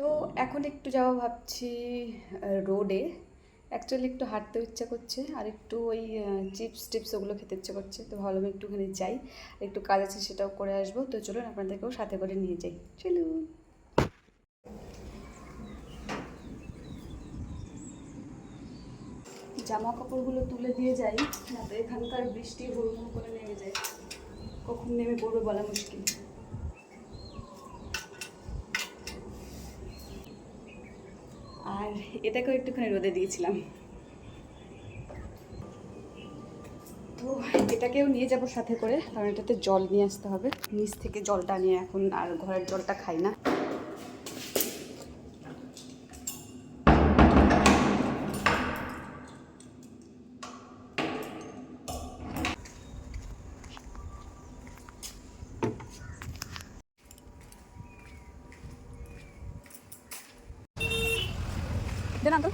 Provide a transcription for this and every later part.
তো এখন একটু যাওয়া ভাবছি রোডে অ্যাকচুয়ালি একটু হাঁটতে ইচ্ছা করছে, আর একটু ওই চিপস টিপস ওগুলো খেতে ইচ্ছে করছে। তো ভালো একটুখানি যাই একটু কাজ আছে সেটাও করে আসব। তো চলুন আপনাদেরকেও সাথে করে নিয়ে যাই। চলুন। জামা কাপড়গুলো তুলে দিয়ে যাই না তো এখানকার বৃষ্টি হুড়মুড় করে নেমে যায়। কখন নেমে পড়বে বলা মুশকিল। আর এটাকেও একটুখানি রোদে দিয়েছিলাম। তো এটাকেও নিয়ে যাব সাথে করে, কারণ এটাতে জল নিয়ে আসতে হবে। নিচ থেকে জলটা নিয়ে এখন আর ঘরের জলটা খাই না। দেন আঙ্কল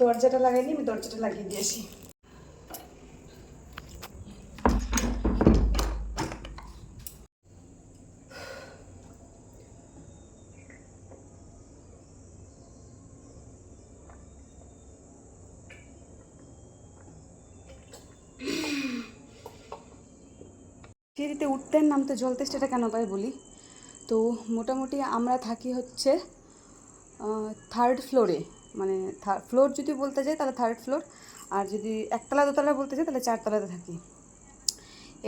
দরজাটা লাগাইনি আমি দরজাটা লাগিয়ে দিয়েছি সিঁড়িতে উঠতে নামতে জল তেষ্টাটা কেন পাই বলি? তো মোটামুটি আমরা থাকি হচ্ছে থার্ড ফ্লোরে মানে ফ্লোর যদি বলতে যাই তাহলে থার্ড ফ্লোর আর যদি একতলা দোতলা বলতে যাই তাহলে চারতলাতে থাকি।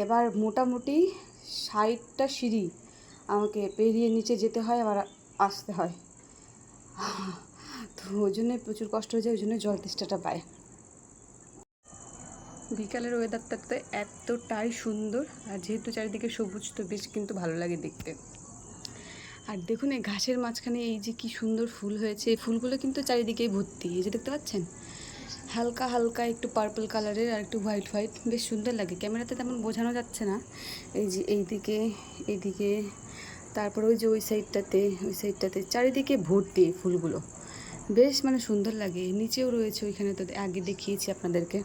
এবার মোটামুটি ষাটটা সিঁড়ি আমাকে পেরিয়ে নিচে যেতে হয়, আবার আসতে হয়। তো ওই জন্যে প্রচুর কষ্ট হয়ে যায়, ওই জন্য জল তেষ্টাটা পায়। বিকালের ওয়েদারটা তো এতটাই সুন্দর, আর যেহেতু চারিদিকে সবুজ, তো বেশ কিন্তু ভালো লাগে দেখতে। আর দেখুন এই ঘাসের মাঝখানে এই যে কি সুন্দর ফুল হয়েছে, এই ফুলগুলো কিন্তু চারিদিকেই ভর্তি, এই যে দেখতে পাচ্ছেন? হালকা হালকা একটু পার্পল কালারের আর একটু হোয়াইট হোয়াইট বেশ সুন্দর লাগে। ক্যামেরাতে তেমন বোঝানো যাচ্ছে না। এই যে এইদিকে এইদিকে, তারপর ওই যে ওই সাইডটাতে ওই সাইডটাতে চারিদিকে ভর্তি ফুলগুলো। বেশ মানে সুন্দর লাগে নিচেও রয়েছে, ওইখানে তো আগে দেখিয়েছি আপনাদেরকে।